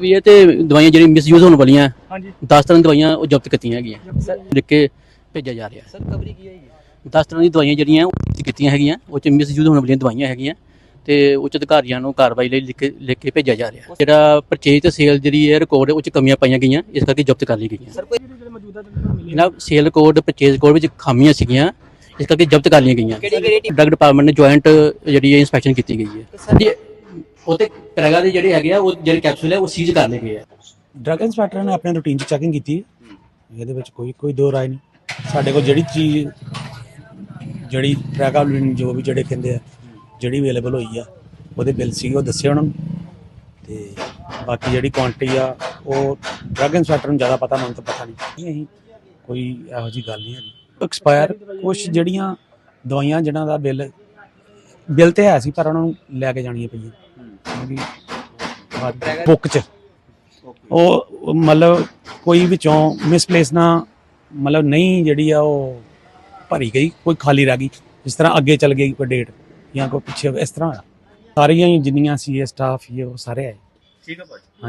ਵੀ ਇਹ ਤੇ ਦਵਾਈਆਂ ਜਿਹੜੀਆਂ ਮਿਸਯੂਜ਼ ਹੋਣ ਵਾਲੀਆਂ ਹਾਂਜੀ। 10 ਤਰ੍ਹਾਂ ਦੀਆਂ ਦਵਾਈਆਂ ਉਹ ਜ਼ਬਤ ਕੀਤੀਆਂ ਹੈਗੀਆਂ। ਲਿਖ ਕੇ ਭੇਜਿਆ ਜਾ ਰਿਹਾ। ਸਰ ਕਵਰੀ ਕੀ ਹੈ 10 ਤਰ੍ਹਾਂ ਦੀਆਂ ਦਵਾਈਆਂ ਜਿਹੜੀਆਂ ਉਹ ਜ਼ਬਤ ਕੀਤੀਆਂ ਹੈਗੀਆਂ ਉਹ ਚ ਮਿਸਯੂਜ਼ ਹੋਣ ਵਾਲੀਆਂ ਦਵਾਈਆਂ ਹੈਗੀਆਂ ਤੇ ਉੱਚ ਅਧਿਕਾਰੀਆਂ ਨੂੰ ਕਾਰਵਾਈ ਲਈ ਲਿਖ ਕੇ ਲਿਖ ਕੇ ਭੇਜਿਆ ਜਾ ਰਿਹਾ। ਜਿਹੜਾ ਪਰਚੇਜ ਤੇ ਸੇਲ ਜਿਹੜੀ ਹੈ ਰਿਕਾਰਡ ਉਹ ਚ ਕਮੀਆਂ ਪਾਈਆਂ ਗਈਆਂ ਇਸ ਕਰਕੇ ਜ਼ਬਤ ਕਰ ਲਈ ਗਈਆਂ। ਸਰ ਕੋਈ ਜਿਹੜੇ ਮੌਜੂਦਾ ਜਨਾਬ ਸੇਲ ਰਿਕਾਰਡ ਪਰਚੇਜ ਰਿਕਾਰਡ ਵਿੱਚ ਖਾਮੀਆਂ ਸੀਗੀਆਂ ਇਸ ਕਰਕੇ ਜ਼ਬਤ ਕਰ ਲਈਆਂ ਗਈਆਂ। ਡਰਗ ਡਿਪਾਰਟਮੈਂਟ ਨੇ ਜੁਆਇੰਟ ਜਿਹੜੀ ਇਨਸਪੈਕਸ਼ਨ ਕੀਤੀ ਗਈ ਹੈ। ਉਹ ਤੇ ਪ੍ਰੈਗਾ ਦੇ ਜਿਹੜੇ ਹੈਗੇ ਆ, ਉਹ ਜਿਹੜੇ ਕੈਪਸੂਲ ਹੈ ਉਹ ਸੀਜ਼ ਕਰ ਲਏ ਗਏ ਆ। ਡਰਗ ਇੰਸਪੈਕਟਰ ਨੇ ਆਪਣੇ ਰੂਟੀਨ 'ਚ ਚੈਕਿੰਗ ਕੀਤੀ ਹੈ। ਇਹਦੇ ਵਿੱਚ ਕੋਈ ਕੋਈ ਦੋ ਰਾਏ ਨਹੀਂ। ਸਾਡੇ ਕੋਲ ਜਿਹੜੀ ਚੀਜ਼, ਜਿਹੜੀ ਪ੍ਰੈਗਾਬਲਿਨ ਜੋ ਵੀ ਜਿਹੜੇ ਕਹਿੰਦੇ ਆ, ਜਿਹੜੀ ਅਵੇਲੇਬਲ ਹੋਈ ਆ, ਉਹਦੇ ਬਿੱਲ ਸੀ ਉਹ ਦੱਸੇ ਉਹਨਾਂ ਨੂੰ। ਤੇ ਬਾਕੀ ਜਿਹੜੀ ਕੁਆਂਟੀਟੀ ਆ, ਉਹ ਡਰਗ ਇੰਸਪੈਕਟਰ ਨੂੰ ਜ਼ਿਆਦਾ ਪਤਾ ਮੈਨੂੰ ਤਾਂ ਪਤਾ ਨਹੀਂ। ਅਸੀਂ ਕੋਈ ਇਹੋ ਜੀ ਗੱਲ ਨਹੀਂ ਹੈਗੀ। ਐਕਸਪਾਇਰ ਕੁਝ ਜਿਹੜੀਆਂ ਦਵਾਈਆਂ, ਜਿਹਨਾਂ ਦਾ ਬਿੱਲ ਬਿੱਲ ਤੇ ਹੈ ਸੀ, ਪਰ ਉਹਨਾਂ ਨੂੰ ਲੈ ਕੇ ਜਾਣੀਆਂ ਪਈਆਂ ਕਿਉਂਕਿ ਬੁੱਕ 'ਚ। ਉਹ ਮਤਲਬ ਕੋਈ ਵਿੱਚੋਂ ਮਿਸਪਲੇਸ ਨਾ ਮਤਲਬ ਨਹੀਂ ਜਿਹੜੀ ਆ ਉਹ ਭਰੀ ਗਈ ਕੋਈ ਖਾਲੀ ਰਹਿ ਗਈ। ਜਿਸ ਤਰ੍ਹਾਂ ਅੱਗੇ ਚੱਲ ਗਈ ਕੋਈ ਡੇਟ ਜਾਂ ਕੋਈ ਪਿੱਛੇ ਇਸ ਤਰ੍ਹਾਂ ਸਾਰੀਆਂ ਹੀ ਜਿੰਨੀਆਂ ਸੀ ਸਟਾਫ ਹੀ ਉਹ ਸਾਰੇ ਆਏ। ਠੀਕ ਹੈ ਭਾਜੀ।